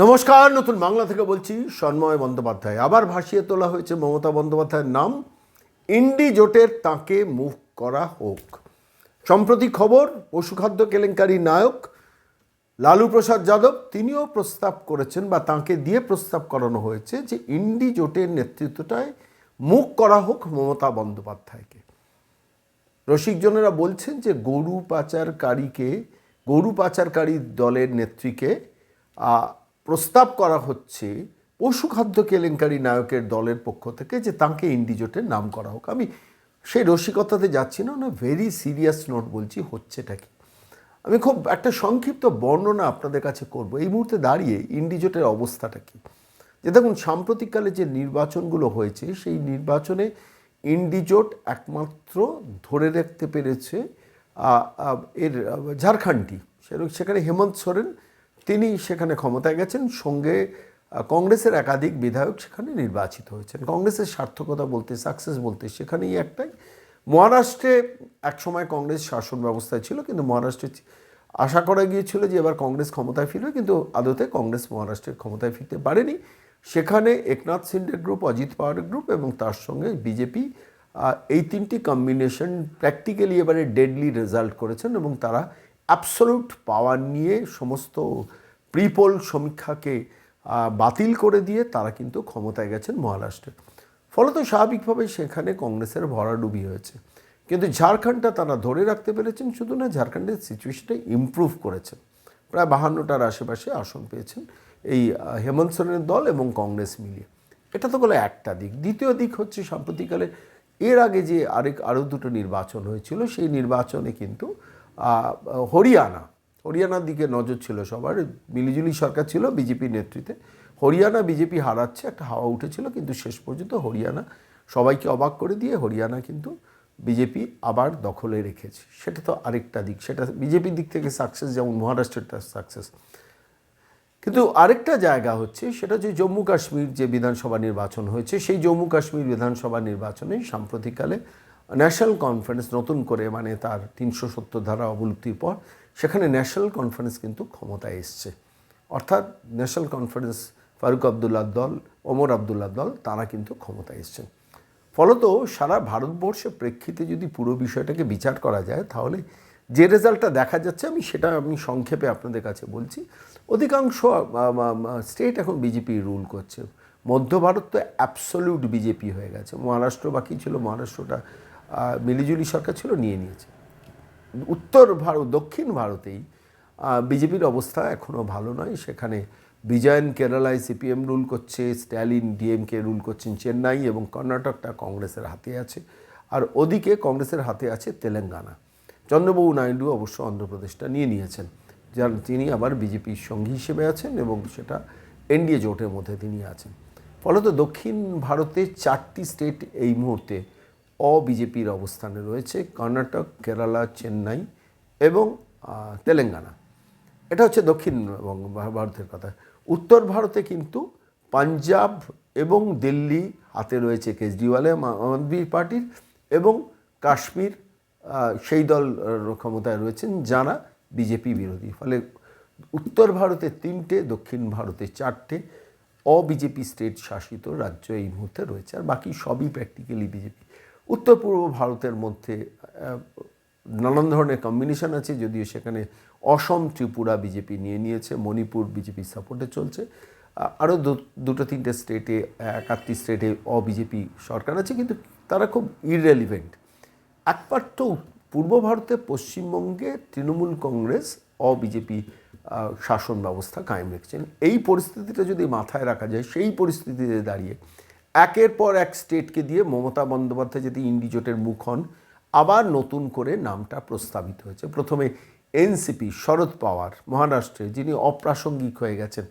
নমস্কার, নতুন বাংলা থেকে বলছি সন্ময় বন্দ্যোপাধ্যায়। আবার ভাসিয়ে তোলা হয়েছে মমতা বন্দ্যোপাধ্যায়ের নাম। ইন্ডি জোটের তাকে মুভ করা হোক। সম্প্রতি খবর, পশুখাদ্য কেলেঙ্কারি নায়ক লালু প্রসাদ যাদব, তিনিও প্রস্তাব করেছেন বা তাকে দিয়ে প্রস্তাব করানো হয়েছে যে ইন্ডি জোটের নেতৃত্বটায় মুখ করা হোক মমতা বন্দ্যোপাধ্যায়কে। রসিকজনেরা বলছেন যে গরু পাচারকারীকে, গরু পাচারকারী দলের নেত্রীকে প্রস্তাব করা হচ্ছে পশুখাদ্য কেলেঙ্কারি নায়কের দলের পক্ষ থেকে যে তাকে ইন্ডিজোটের নাম করা হোক। আমি সেই রসিকতাতে যাচ্ছি না না ভেরি সিরিয়াস নোট বলছি, হচ্ছেটা কি? আমি খুব একটা সংক্ষিপ্ত বর্ণনা আপনাদের কাছে করব। এই মুহূর্তে দাঁড়িয়ে ইন্ডিজোটের অবস্থাটা কি? যে দেখুন, সাম্প্রতিককালে যে নির্বাচনগুলো হয়েছে, সেই নির্বাচনে ইন্ডিজোট একমাত্র ধরে রাখতে পেরেছে এর ঝাড়খণ্ডটি সেখানে হেমন্ত সোরেন তিনি সেখানে ক্ষমতায় গেছেন, সঙ্গে কংগ্রেসের একাধিক বিধায়ক সেখানে নির্বাচিত হয়েছেন। কংগ্রেসের সার্থকতা বলতে সাকসেস বলতে সেখানেই একটাই। মহারাষ্ট্রে একসময় কংগ্রেস শাসন ব্যবস্থায় ছিল, কিন্তু মহারাষ্ট্রে আশা করা গিয়েছিল যে এবার কংগ্রেস ক্ষমতায় ফিরবে, কিন্তু আদতে কংগ্রেস মহারাষ্ট্রের ক্ষমতায় ফিরতে পারেনি। সেখানে একনাথ সিন্ডে গ্রুপ অজিত পাওয়ার গ্রুপ এবং তার সঙ্গে বিজেপি এই তিনটি কম্বিনেশন প্র্যাকটিক্যালি এবারে ডেডলি রেজাল্ট করেছেন এবং তারা অ্যাবসোলুট পাওয়ার নিয়ে সমস্ত প্রিপোল সমীক্ষাকে বাতিল করে দিয়ে তারা কিন্তু ক্ষমতায় গেছেন মহারাষ্ট্রে। ফলত স্বাভাবিকভাবে সেখানে কংগ্রেসের ভরাডুবি হয়েছে। কিন্তু ঝাড়খণ্ডটা তারা ধরে রাখতে পেরেছেন শুধু না, ঝাড়খণ্ডের সিচুয়েশনটা ইমপ্রুভ করেছেন। প্রায় বাহান্নটার আশেপাশে আসন পেয়েছেন এই হেমন্ত সোরেনের দল এবং কংগ্রেস মিলিয়ে। এটা তো বলে একটা দিক। দ্বিতীয় দিক হচ্ছে সাম্প্রতিককালে এর আগে যে আরেক, আরও দুটো নির্বাচন হয়েছিল, সেই নির্বাচনে কিন্তু হরিয়ানা। হরিয়ানার দিকে নজর ছিল সবার। মিলিজুলি সরকার ছিল বিজেপির নেতৃত্বে। হরিয়ানা বিজেপি হারাচ্ছে, একটা হাওয়া উঠেছিল, কিন্তু শেষ পর্যন্ত হরিয়ানা সবাইকে অবাক করে দিয়ে হরিয়ানা কিন্তু বিজেপি আবার দখলে রেখেছে। সেটা তো আরেকটা দিক। সেটা বিজেপির দিক থেকে সাকসেস যেমন মহারাষ্ট্রেরটা সাকসেস কিন্তু আরেকটা জায়গা হচ্ছে, সেটা হচ্ছে জম্মু কাশ্মীর যে বিধানসভা নির্বাচন হয়েছে, সেই জম্মু কাশ্মীর বিধানসভা নির্বাচনে সাম্প্রতিককালে ন্যাশনাল কনফারেন্স নতুন করে মানে তার তিনশো সত্তর ধারা অবলুপ্তির পর, সেখানে ন্যাশনাল কনফারেন্স কিন্তু ক্ষমতায় এসছে। অর্থাৎ ন্যাশনাল কনফারেন্স ফারুক আবদুল্লাহ দল, ওমর আবদুল্লাহ দল, তারা কিন্তু ক্ষমতায় এসছেন। ফলত সারা ভারতবর্ষের প্রেক্ষিতে যদি পুরো বিষয়টাকে বিচার করা যায়, তাহলে যে রেজাল্টটা দেখা যাচ্ছে, আমি সেটা আমি সংক্ষেপে আপনাদের কাছে বলছি। অধিকাংশ স্টেট এখন বিজেপি রুল করছে। মধ্য ভারত তো অ্যাবসলিউট বিজেপি হয়ে গেছে। মহারাষ্ট্র বাকি ছিল, মহারাষ্ট্রটা মিলিজুলি সরকার ছিল, নিয়ে নিয়েছে। উত্তর ভারত, দক্ষিণ ভারতেই বিজেপির অবস্থা এখনও ভালো নয়। সেখানে বিজয়ন কেরালায় সিপিএম রুল করছে, স্ট্যালিন ডিএমকে রুল করছেন চেন্নাই এবং কর্ণাটকটা কংগ্রেসের হাতে আছে। আর ওদিকে কংগ্রেসের হাতে আছে তেলেঙ্গানা। চন্দ্রবাবু নাইডু অবশ্য অন্ধ্রপ্রদেশটা নিয়ে নিয়েছেন। যার তিনি আবার বিজেপির সঙ্গী হিসেবে আছেন এবং সেটা এনডিএ জোটের মধ্যে তিনি আছেন। ফলত দক্ষিণ ভারতে চারটি স্টেট এই মুহূর্তে অবিজেপির অবস্থানে রয়েছে কর্ণাটক, কেরালা, চেন্নাই এবং তেলেঙ্গানা। এটা হচ্ছে দক্ষিণ ভারতের কথা। উত্তর ভারতে কিন্তু পাঞ্জাব এবং দিল্লি হাতে রয়েছে কেজরিওয়ালে আদমি পার্টির এবং কাশ্মীর সেই দল ক্ষমতায় রয়েছেন যারা বিজেপি বিরোধী। ফলে উত্তর ভারতে তিনটে, দক্ষিণ ভারতে চারটে অবিজেপি স্টেট শাসিত রাজ্য এই মুহূর্তে রয়েছে। আর বাকি সবই প্র্যাকটিক্যালি বিজেপি। উত্তর পূর্ব ভারতের মধ্যে নানান ধরনের কম্বিনেশন আছে, যদিও সেখানে অসম ত্রিপুরা বিজেপি নিয়ে নিয়েছে, মণিপুর বিজেপি সাপোর্টে চলছে আরও দুটো তিনটে স্টেটে একাত্তি স্টেটে অবিজেপি সরকার আছে, কিন্তু তারা খুব ইররেলিভেন্ট একমাত্র পূর্ব ভারতে পশ্চিমবঙ্গে তৃণমূল কংগ্রেস অবিজেপি শাসন ব্যবস্থা কায়েম রেখেছেন। এই পরিস্থিতিটা যদি মাথায় রাখা যায়, সেই পরিস্থিতিতে দাঁড়িয়ে একের পর এক স্টেটকে দিয়ে মমতা বন্দ্যোপাধ্যায় যদি ইন্ডিজোটের মুখ হন, আবার নতুন করে নামটা প্রস্তাবিত হয়েছে। প্রথমে এনসিপি, শরদ পাওয়ার, মহারাষ্ট্রে, যিনি অপ্রাসঙ্গিক হয়ে গেছেন।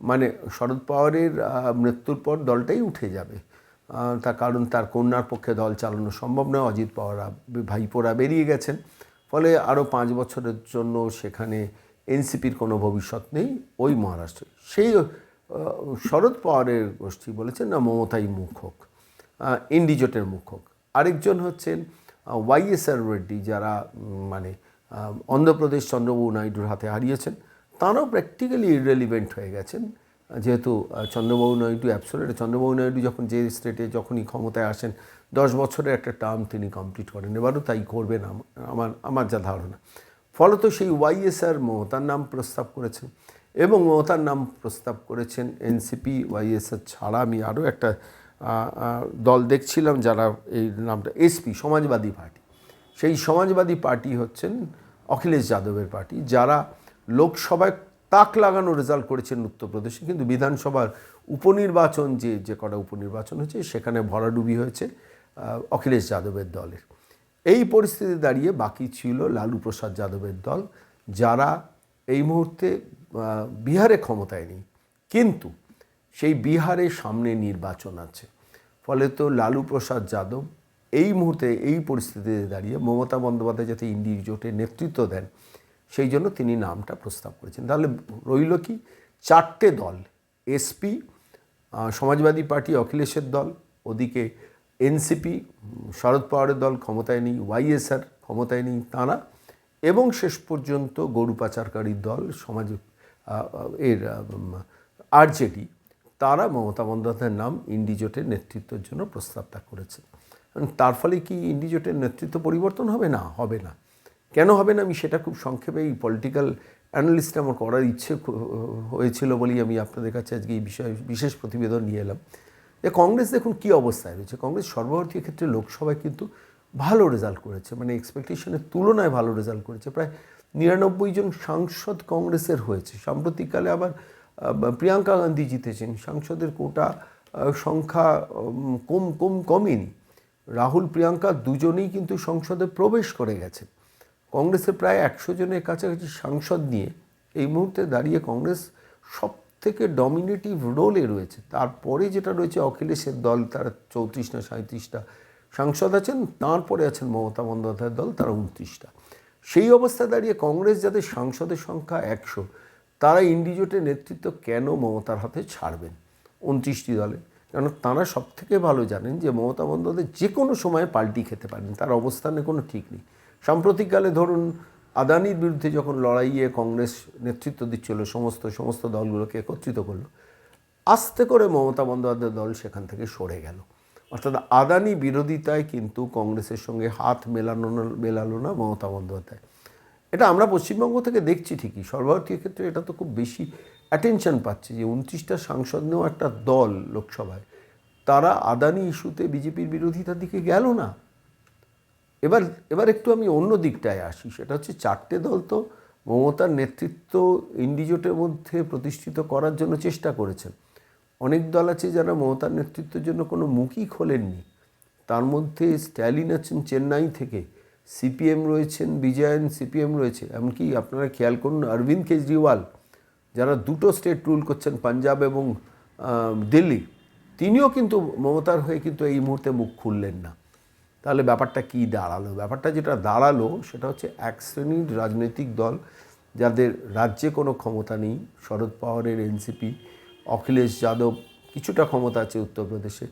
মানে শরদ পাওয়ারের মৃত্যুর পর দলটাই উঠে যাবে। তার কারণ তার কন্যার পক্ষে দল চালানো সম্ভব নয়। অজিত পাওয়ারা ভাইপোরা বেরিয়ে গেছেন। ফলে আরও পাঁচ বছরের জন্য সেখানে এনসিপির কোনো ভবিষ্যৎ নেই, ওই মহারাষ্ট্রে। সেই শরদ পাওয়ারের গোষ্ঠী বলেছেন, না মমতাই মুখ হোক ইন্ডিজোটের মুখ হোক। আরেকজন হচ্ছেন ওয়াইএসআর রেড্ডি, যারা মানে অন্ধ্রপ্রদেশ চন্দ্রবাবু নাইডুর হাতে হারিয়েছেন। তাঁরাও প্র্যাকটিক্যালি ইররেলিভেন্ট হয়ে গেছেন। যেহেতু চন্দ্রবাবু নাইডু অ্যাবসোলেট চন্দ্রবাবু নাইডু যখন যে স্টেটে যখনই ক্ষমতায় আসেন, দশ বছরের একটা টার্ম তিনি কমপ্লিট করেন। এবারও তাই করবেন আম- আমার আমার যা ধারণা। ফলত সেই ওয়াইএসআর মমতার নাম প্রস্তাব করেছেন। এবং মমতার নাম প্রস্তাব করেছেন এনসিপি ওয়াইএসআর ছাড়া। আমি আরও একটা দল দেখছিলাম যারা এই নামটা এসপি সমাজবাদী পার্টি। সেই সমাজবাদী পার্টি হচ্ছেন অখিলেশ যাদবের পার্টি, যারা লোকসভায় তাক লাগানো রেজাল্ট করেছেন উত্তরপ্রদেশে। কিন্তু বিধানসভার উপনির্বাচন যে যে কটা উপনির্বাচন হয়েছে, সেখানে ভরাডুবি হয়েছে অখিলেশ যাদবের দলের। এই পরিস্থিতি দাঁড়িয়ে বাকি ছিল লালু প্রসাদ যাদবের দল, যারা এই মুহূর্তে বিহারে ক্ষমতায় নেই। কিন্তু সেই বিহারে সামনে নির্বাচন আছে। ফলে তো লালু প্রসাদ যাদব এই মুহূর্তে এই পরিস্থিতিতে দাঁড়িয়ে মমতা বন্দ্যোপাধ্যায় যাতে ইন্ডি জোটের নেতৃত্ব দেন, সেই জন্য তিনি নামটা প্রস্তাব করেছেন। তাহলে রইল কি? চারটে দল এসপি সমাজবাদী পার্টি, অখিলেশের দল, ওদিকে এনসিপি শরদ পাওয়ারের দল ক্ষমতায় নেই ওয়াইএসআর ক্ষমতায় নেই, তাঁরা। এবং শেষ পর্যন্ত গরু পাচারকারীর দল, সমাজ এর আরজেডি, তারা মমতা বন্দ্যোপাধ্যায়ের নাম ইন্ডিজোটের নেতৃত্বের জন্য প্রস্তাবটা করেছেন এবং তার ফলে কি ইন্ডিজোটের নেতৃত্ব পরিবর্তন হবে না? হবে না। কেন হবে না? আমি সেটা খুব সংক্ষেপে এই পলিটিক্যাল অ্যানালিস্ট আমার করার ইচ্ছে হয়েছিল বলেই আমি আপনাদের কাছে আজকে এই বিষয়ে বিশেষ প্রতিবেদন নিয়ে এলাম। যে কংগ্রেস দেখুন কী অবস্থায় রয়েছে। কংগ্রেস সর্বভারতীয় ক্ষেত্রে লোকসভায় কিন্তু ভালো রেজাল্ট করেছে মানে এক্সপেকটেশনের তুলনায় ভালো রেজাল্ট করেছে। প্রায় নিরানব্বই জন সাংসদ কংগ্রেসের হয়েছে। সাম্প্রতিককালে আবার প্রিয়াঙ্কা গান্ধী জিতেছেন। সাংসদের কোটা সংখ্যা কম কম, কমেনি। রাহুল, প্রিয়াঙ্কা দুজনেই কিন্তু সংসদে প্রবেশ করে গেছে। কংগ্রেসের প্রায় একশো জনের কাছাকাছি সাংসদ নিয়ে এই মুহূর্তে দাঁড়িয়ে কংগ্রেস সব থেকে ডমিনেটিভ রোলে রয়েছে। তারপরে যেটা রয়েছে অখিলেশের দল, তারা চৌত্রিশটা সাঁত্রিশটা সাংসদ আছেন, তারপরে আছেন মমতা বন্দ্যোপাধ্যায়ের দল, তারা উনত্রিশটা। সেই অবস্থায় দাঁড়িয়ে কংগ্রেস যাদের সাংসদের সংখ্যা একশো, তারা ইন্ডিজোটের নেতৃত্ব কেন মমতার হাতে ছাড়বেন? উনত্রিশটি দলে। কেন তাঁরা সব থেকে ভালো জানেন যে মমতা বন্দ্যোপাধ্যায় যে কোনো সময়ে পাল্টি খেতে পারেন, তার অবস্থানে কোনো ঠিক নেই। সাম্প্রতিককালে ধরুন, আদানির বিরুদ্ধে যখন লড়াইয়ে কংগ্রেস নেতৃত্ব দিচ্ছিল, সমস্ত সমস্ত দলগুলোকে একত্রিত করল, আস্তে করে মমতা বন্দ্যোপাধ্যায়ের দল সেখান থেকে সরে গেল। অর্থাৎ আদানি বিরোধিতায় কিন্তু কংগ্রেসের সঙ্গে হাত মেলানো মেলালো না মমতা বন্দ্যোপাধ্যায়। এটা আমরা পশ্চিমবঙ্গ থেকে দেখছি ঠিকই। সর্বভারতীয় ক্ষেত্রে এটা তো খুব বেশি অ্যাটেনশন পাচ্ছে যে উনত্রিশটা সাংসদ নিয়েও একটা দল লোকসভায়। তারা আদানি ইস্যুতে বিজেপির বিরোধিতার দিকে গেল না। এবার এবার একটু আমি অন্য দিকটায় আসি। সেটা হচ্ছে চারটে দল তো মমতার নেতৃত্ব ইন্ডিজোটের মধ্যে প্রতিষ্ঠিত করার জন্য চেষ্টা করেছেন। অনেক দল আছে যারা মমতার নেতৃত্বের জন্য কোনো মুখই খোলেননি। তার মধ্যে স্ট্যালিন আছেন চেন্নাই থেকে, সিপিএম রয়েছেন বিজয়ন, সিপিএম রয়েছে। এমনকি আপনারা খেয়াল করুন অরবিন্দ কেজরিওয়াল, যারা দুটো স্টেট রুল করছেন, পাঞ্জাব এবং দিল্লি, তিনিও কিন্তু মমতার হয়ে কিন্তু এই মুহূর্তে মুখ খুললেন না। তাহলে ব্যাপারটা কি দাঁড়াল? ব্যাপারটা যেটা দাঁড়াল সেটা হচ্ছে এক শ্রেণির রাজনৈতিক দল যাদের রাজ্যে কোনো ক্ষমতা নেই, শরদ পাওয়ারের এনসিপি অখিলেশ যাদব কিছুটা ক্ষমতা আছে উত্তরপ্রদেশে।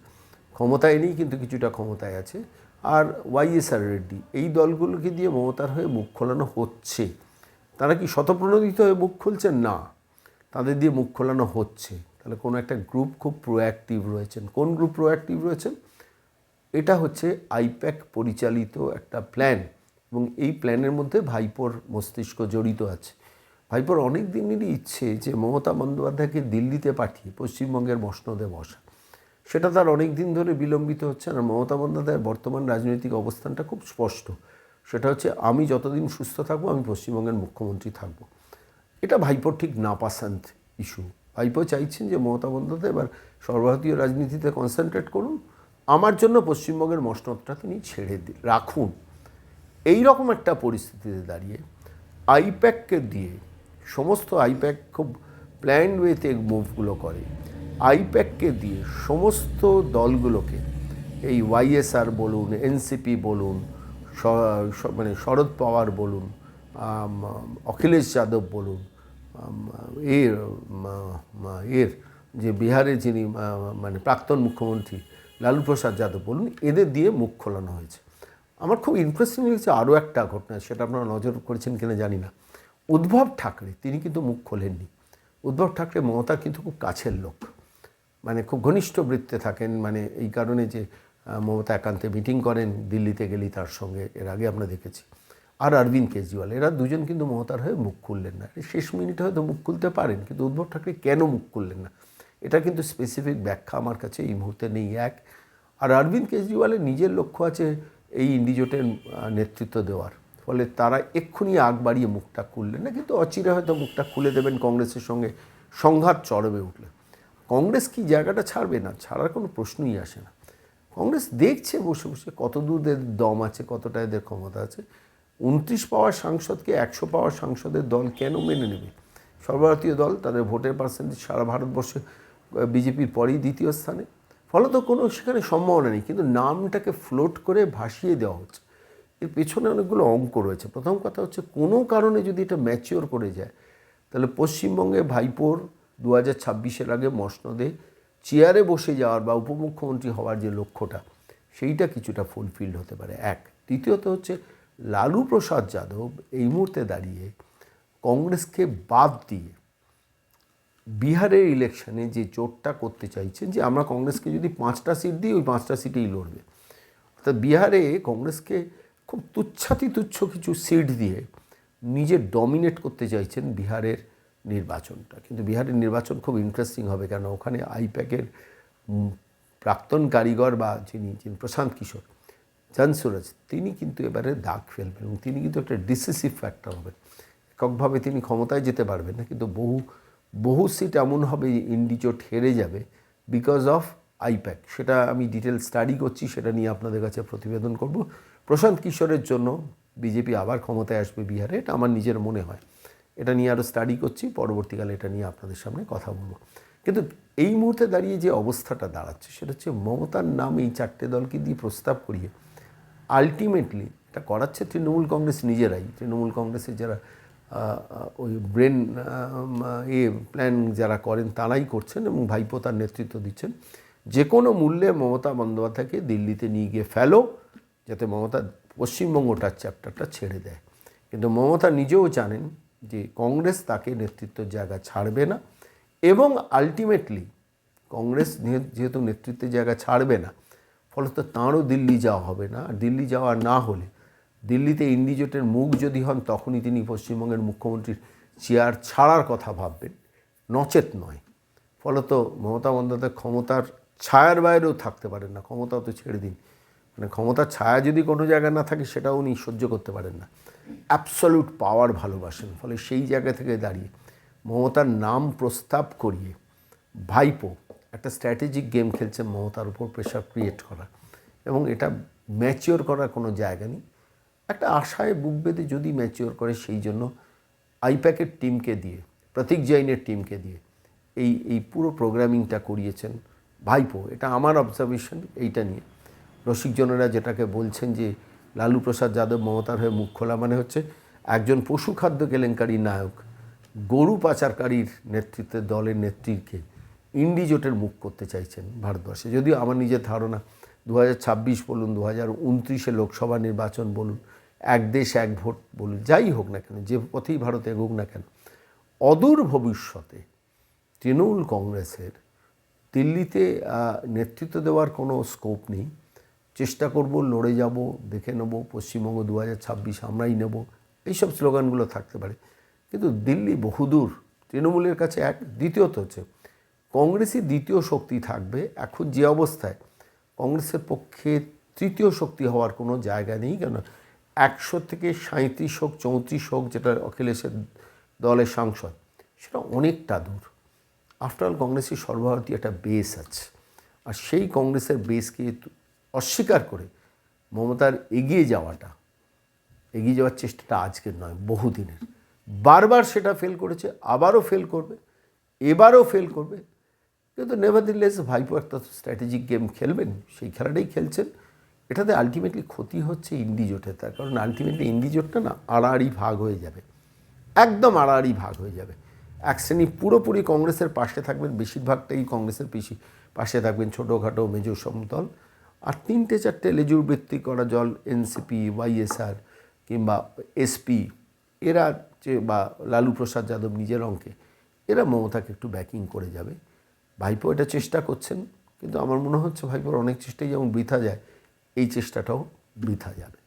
ক্ষমতায় নেই, কিন্তু কিছুটা ক্ষমতায় আছে। আর ওয়াইএসআর রেড্ডি, এই দলগুলোকে দিয়ে মমতার হয়ে মুখ খোলানো হচ্ছে। তারা কি শতপ্রণোদিত হয়ে মুখ খুলছেন? না। তাদের দিয়ে মুখ খোলানো হচ্ছে। তাহলে কোনো একটা গ্রুপ খুব প্রোঅ্যাক্টিভ রয়েছেন। কোন গ্রুপ প্রোঅ্যাক্টিভ রয়েছেন? এটা হচ্ছে আইপ্যাক পরিচালিত একটা প্ল্যান এবং এই প্ল্যানের মধ্যে ভাইপোর মস্তিষ্ক জড়িত আছে। ভাইপোর অনেক দিনেরই ইচ্ছে যে মমতা বন্দ্যোপাধ্যায়কে দিল্লিতে পাঠিয়ে পশ্চিমবঙ্গের মসনদে বসা। সেটা তার অনেক দিন ধরে বিলম্বিত হচ্ছে আর মমতা বন্দ্যোপাধ্যায়ের বর্তমান রাজনৈতিক অবস্থানটা খুব স্পষ্ট। সেটা হচ্ছে, আমি যতদিন সুস্থ থাকব, আমি পশ্চিমবঙ্গের মুখ্যমন্ত্রী থাকব। এটা ভাইপোর ঠিক নাপাসান্ত ইস্যু ভাইপো চাইছেন যে মমতা বন্দ্যোপাধ্যায় এবার সর্বভারতীয় রাজনীতিতে কনসেন্ট্রেট করুন। আমার জন্য পশ্চিমবঙ্গের মসনদটা তিনি ছেড়ে রাখুন। এই রকম একটা পরিস্থিতিতে দাঁড়িয়ে আইপ্যাককে দিয়ে সমস্ত আইপ্যাক খুব প্ল্যান্ড ওয়েতে মুভগুলো করে। আইপ্যাককে দিয়ে সমস্ত দলগুলোকে, এই ওয়াইএসআর বলুন এনসিপি বলুন মানে শরদ পাওয়ার বলুন অখিলেশ যাদব বলুন এর এর যে বিহারে যিনি মানে প্রাক্তন মুখ্যমন্ত্রী লালু প্রসাদ যাদব বলুন, এদের দিয়ে মুখ খোলানো হয়েছে। আমার খুব ইন্টারেস্টিং লেগেছে আরও একটা ঘটনা, সেটা আপনারা নজর করেছেন কিনা জানি না। উদ্ভব ঠাকরে, তিনি কিন্তু মুখ খোলেননি। উদ্ভব ঠাকরে মমতার কিন্তু খুব কাছের লোক। মানে খুব ঘনিষ্ঠ বৃত্তে থাকেন। মানে এই কারণে যে মমতা একান্তে মিটিং করেন, দিল্লিতে গেলি তার সঙ্গে, এর আগে আমরা দেখেছি। আর অরবিন্দ কেজরিওয়াল, এরা দুজন কিন্তু মমতার হয়ে মুখ খুললেন না। শেষ মিনিটে হয়তো মুখ খুলতে পারেন, কিন্তু উদ্ভব ঠাকরে কেন মুখ খুললেন না? এটা কিন্তু স্পেসিফিক ব্যাখ্যা আমার কাছে এই মুহূর্তে নেই এক। আর অরবিন্দ কেজরিওয়ালের নিজের লক্ষ্য আছে এই ইন্ডিজোটের নেতৃত্ব দেওয়ার। ফলে তারা এক্ষুনি আগ বাড়িয়ে মুখটা খুললেন। না, কিন্তু অচিরে হয়তো মুখটা খুলে দেবেন কংগ্রেসের সঙ্গে। সংঘাত চড়বে উঠলে। কংগ্রেস কি জায়গাটা ছাড়বে না? ছাড়ার কোনো প্রশ্নই আসে না। কংগ্রেস দেখছে বসে বসে কত দূর এদের দম আছে, কতটা এদের ক্ষমতা আছে। উনত্রিশ পাওয়ার সাংসদকে একশো পাওয়ার সাংসদের দল কেন মেনে নেবে? সর্বভারতীয় দল তাদের ভোটের পার্সেন্টেজ সারা ভারতবর্ষে বিজেপির পরেই দ্বিতীয় স্থানে। ফলত কোনো সেখানে সম্ভাবনা নেই, কিন্তু নামটাকে ফ্লোট করে ভাসিয়ে দেওয়া হচ্ছে। এর পেছনে অনেকগুলো অঙ্ক রয়েছে। প্রথম কথা হচ্ছে, কোনো কারণে যদি এটা ম্যাচিওর করে যায়, তাহলে পশ্চিমবঙ্গে ভাইপোর দু হাজার ছাব্বিশের আগে মসনদে চেয়ারে বসে যাওয়ার বা উপমুখ্যমন্ত্রী হওয়ার যে লক্ষ্যটা, সেইটা কিছুটা ফুলফিলড হতে পারে। এক। দ্বিতীয়ত হচ্ছে, লালু প্রসাদ যাদব এই মুহূর্তে দাঁড়িয়ে কংগ্রেসকে বাদ দিয়ে বিহারের ইলেকশনে যে জোটটা করতে চাইছেন, যে আমরা কংগ্রেসকে যদি পাঁচটা সিট দিই, ওই পাঁচটা সিটেই লড়বে। অর্থাৎ বিহারে কংগ্রেসকে খুব তুচ্ছাতি তুচ্ছ কিছু সিট দিয়ে নিজে ডমিনেট করতে চাইছেন বিহারের নির্বাচনটা। কিন্তু বিহারের নির্বাচন খুব ইন্টারেস্টিং হবে কেন? ওখানে আইপ্যাকের প্রাক্তন কারিগর বা যিনি যিনি প্রশান্ত কিশোর জানসুরাজ তিনি কিন্তু এবারে দাগ ফেলবেন এবং তিনি কিন্তু একটা ডিসিসিভ ফ্যাক্টর হবেন। এককভাবে তিনি ক্ষমতায় যেতে পারবেন না, কিন্তু বহু বহু সিট এমন হবে যে ইন্ডিজোট হেরে যাবে বিকজ অফ আইপ্যাক। সেটা আমি ডিটেল স্টাডি করছি, সেটা নিয়ে আপনাদের কাছে প্রতিবেদন করব। প্রশান্ত কিশোরের জন্য বিজেপি আবার ক্ষমতায় আসবে বিহারে, এটা আমার নিজের মনে হয়। এটা নিয়ে আরও স্টাডি করছি, পরবর্তীকালে এটা নিয়ে আপনাদের সামনে কথা বলব। কিন্তু এই মুহূর্তে দাঁড়িয়ে যে অবস্থাটা দাঁড়াচ্ছে, সেটা হচ্ছে মমতার নাম এই চারটে দলকে দিয়ে প্রস্তাব করিয়ে আলটিমেটলি এটা করাচ্ছে তৃণমূল কংগ্রেস নিজেরাই। তৃণমূল কংগ্রেসের যারা ওই ব্রেন এ প্ল্যান যারা করেন তারাই করছেন এবং ভাইপো তার নেতৃত্ব দিচ্ছেন। যে কোনো মূল্যে মমতা বন্দ্যোপাধ্যায়কে দিল্লিতে নিয়ে গিয়ে ফেলো যাতে মমতা পশ্চিমবঙ্গটার চ্যাপ্টারটা ছেড়ে দেয়। কিন্তু মমতা নিজেও জানেন যে কংগ্রেস তাকে নেতৃত্বের জায়গা ছাড়বে না এবং আলটিমেটলি কংগ্রেস যেহেতু নেতৃত্বের জায়গা ছাড়বে না, ফলত তাঁরও দিল্লি যাওয়া হবে না। আর দিল্লি যাওয়া না হলে দিল্লিতে ইন্ডিজোটের মুখ যদি হন, তখনই তিনি পশ্চিমবঙ্গের মুখ্যমন্ত্রীর চেয়ার ছাড়ার কথা ভাববেন। নচেত নয়। ফলত মমতা বন্দ্যোপাধ্যায় ক্ষমতার ছায়ার বাইরেও থাকতে পারেন না। ক্ষমতাও তো ছেড়ে দিন। মানে ক্ষমতার ছায়া যদি কোনো জায়গায় না থাকে, সেটাও উনি সহ্য করতে পারেন না। অ্যাবসলিউট পাওয়ার ভালোবাসেন, ফলে সেই জায়গা থেকে দাঁড়িয়ে মমতার নাম প্রস্তাব করিয়ে ভাইপো একটা স্ট্র্যাটেজিক গেম খেলছে মমতার উপর প্রেশার ক্রিয়েট করা। এবং এটা ম্যাচিওর করার কোনো জায়গা নেই। একটা আশায় বুক বেঁধে যদি ম্যাচিওর করে, সেই জন্য আইপ্যাকের টিমকে দিয়ে, প্রতীক জৈনের টিমকে দিয়ে এই এই পুরো প্রোগ্রামিংটা করিয়েছেন ভাইপো। এটা আমার অবজারভেশন এইটা নিয়ে। রসিকজনেরা যেটাকে বলছেন যে লালু প্রসাদ যাদব মমতার হয়ে মুখ খোলা মানে হচ্ছে একজন পশু খাদ্য কেলেঙ্কারি নায়ক, গরু পাচারকারীর নেতৃত্বে দলের নেত্রীকে ইন্ডিজোটের মুখ করতে চাইছেন ভারতবর্ষে। যদিও আমার নিজের ধারণা দু বলুন দু হাজার উনত্রিশে লোকসভা নির্বাচন বলুন, এক দেশ এক ভোট বলুন, যাই হোক না কেন, যে পথেই ভারত এগোক না কেন, অদূর ভবিষ্যতে তৃণমূল কংগ্রেসের দিল্লিতে নেতৃত্ব দেওয়ার কোনো স্কোপ নেই। চেষ্টা করব, লড়ে যাব, দেখে নেব, পশ্চিমবঙ্গ দু হাজার ছাব্বিশ আমরাই নেব, এইসব স্লোগানগুলো থাকতে পারে। কিন্তু দিল্লি বহুদূর, তৃণমূলের কাছে এক, দ্বিতীয়ত হচ্ছে, কংগ্রেসই দ্বিতীয় শক্তি থাকবে এখন যে অবস্থায়। কংগ্রেসের পক্ষে তৃতীয় শক্তি হওয়ার কোনো জায়গা নেই, কেন একশো থেকে সাঁত্রিশ হোক, চৌত্রিশ হোক, যেটা অখিলেশের দলের সাংসদ, সেটা অনেকটা দূর। আফটারঅল কংগ্রেসের সর্বভারতীয় একটা বেস আছে, আর সেই কংগ্রেসের বেসকে অস্বীকার করে মমতার এগিয়ে যাওয়াটা, এগিয়ে যাওয়ার চেষ্টাটা আজকের নয়, বহুদিনের। বারবার সেটা ফেল করেছে, আবারও ফেল করবে, এবারও ফেল করবে। কিন্তু নেভারদিলেস ভাইপো একটা স্ট্র্যাটেজিক গেম খেলবেন, সেই খেলাটাই খেলছেন। এটাতে আলটিমেটলি ক্ষতি হচ্ছে ইন্ডি ইন্ডিজোটে তার, কারণ আলটিমেটলি ইন্ডিজোটটা না আড়াআড়ি ভাগ হয়ে যাবে, একদম আড়াআড়ি ভাগ হয়ে যাবে। এক শ্রেণি পুরোপুরি কংগ্রেসের পাশে থাকবেন, বেশিরভাগটাই কংগ্রেসের বেশি পাশে থাকবেন ছোটোখাটো মেজো সমতল। আর তিনটে চারটে লেজুর বৃত্তি করা জল, এনসিপি ওয়াইএসআর কিংবা এসপি এরা যে বা লালু প্রসাদ যাদব নিজের অঙ্কে, এরা মমতাকে একটু ব্যাকিং করে যাবে। ভাইপো এটা চেষ্টা করছেন, কিন্তু আমার মনে হচ্ছে ভাইপোর অনেক চেষ্টাই যেমন বৃথা যায়, এই চেষ্টাটাও বৃথা যাবে।